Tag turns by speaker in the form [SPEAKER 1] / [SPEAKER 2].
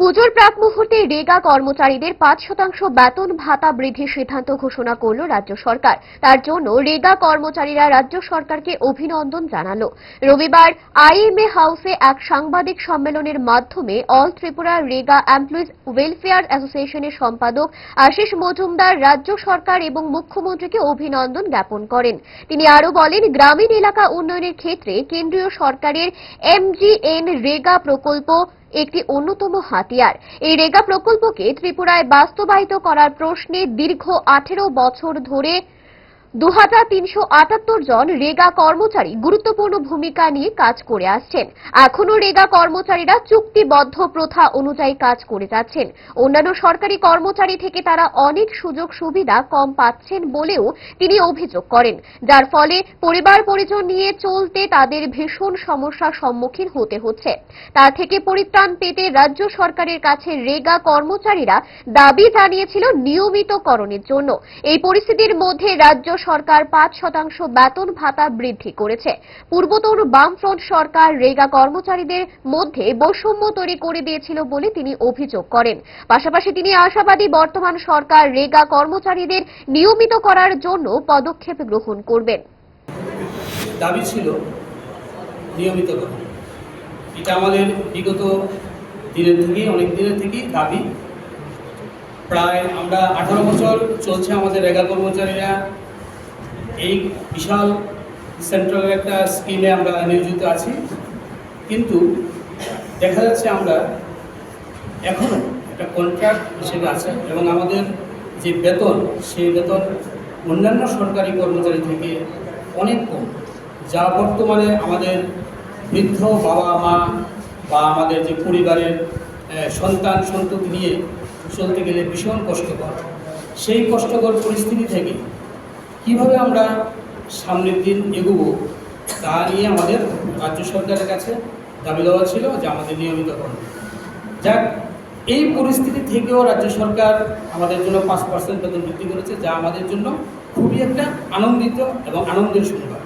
[SPEAKER 1] পুজোর প্রাক মুহূর্তে রেগা কর্মচারীদের পাঁচ শতাংশ বেতন ভাতা বৃদ্ধির সিদ্ধান্ত ঘোষণা করল রাজ্য সরকার। তার জন্য রেগা কর্মচারীরা রাজ্য সরকারকে অভিনন্দন জানালো। রবিবার আইএমএ হাউসে এক সাংবাদিক সম্মেলনের মাধ্যমে all Tripura REGA employees welfare অ্যাসোসিয়েশনের সম্পাদক আশিস মজুমদার রাজ্য সরকার এবং মুখ্যমন্ত্রীকে অভিনন্দন জ্ঞাপন করেন। তিনি আরও বলেন, গ্রামীণ এলাকা উন্নয়নের ক্ষেত্রে কেন্দ্রীয় সরকারের এমজিএন রেগা প্রকল্প একটি অন্যতম হাতিয়ার। এই রেগা প্রকল্পকে ত্রিপুরায় বাস্তবায়িত করার প্রশ্নে দীর্ঘ আঠেরো বছর ধরে দু হাজার তিনশো আটাত্তর জন রেগা কর্মচারী গুরুত্বপূর্ণ ভূমিকা নিয়ে কাজ করে আসছেন। এখনও রেগা কর্মচারীরা চুক্তিবদ্ধ প্রথা অনুযায়ী কাজ করে যাচ্ছেন। অন্যান্য সরকারি কর্মচারী থেকে তারা অনেক সুযোগ সুবিধা কম পাচ্ছেন বলেও তিনি অভিযোগ করেন। যার ফলে পরিবার পরিজন নিয়ে চলতে তাদের ভীষণ সমস্যার সম্মুখীন হতে হচ্ছে। তা থেকে পরিত্রাণ পেতে রাজ্য সরকারের কাছে রেগা কর্মচারীরা দাবি জানিয়েছিল নিয়মিতকরণের জন্য। এই পরিস্থিতির মধ্যে রাজ্য সরকার পাঁচ শতাংশ বেতন ভাতা বৃদ্ধি করেছে। পূর্বতন বামফ্রন্ট সরকার রেগা কর্মচারীদের মধ্যে বৈষম্য তৈরি করে দিয়েছিল বলে তিনি অভিযোগ করেন। পাশাপাশি তিনি আশাবাদী বর্তমান সরকার রেগা কর্মচারীদের নিয়মিত করার জন্য পদক্ষেপ গ্রহণ করবেন।
[SPEAKER 2] দাবি ছিল নিয়মিত এটা আমাদের বিগত দিনের থেকেই অনেক দিনের থেকেই দাবি। প্রায় আমরা আঠারো বছর চলছে আমাদের রেগা কর্মচারীরা এই বিশাল সেন্ট্রাল একটা স্কিমে আমরা নিয়োজিত আছি। কিন্তু দেখা যাচ্ছে আমরা এখনও একটা কন্ট্রাক্ট হিসেবে আছে এবং আমাদের যে বেতন, সেই বেতন অন্যান্য সরকারি কর্মচারী থেকে অনেক কম। যা বর্তমানে আমাদের বৃদ্ধ বাবা মা বা আমাদের যে পরিবারের সন্তান, সন্ততি নিয়ে চলতে গেলে ভীষণ কষ্টকর। সেই কষ্টকর পরিস্থিতি থেকে কীভাবে আমরা সামনের দিন এগোবো, তা নিয়ে আমাদের রাজ্য সরকারের কাছে দাবি দেওয়া ছিল যে আমাদের নিয়মিত করবে যাক, এই পরিস্থিতি থেকেও রাজ্য সরকার আমাদের জন্য পাঁচ পার্সেন্ট বেতন বৃদ্ধি করেছে, যা আমাদের জন্য খুবই একটা আনন্দিত এবং আনন্দের সংবাদ।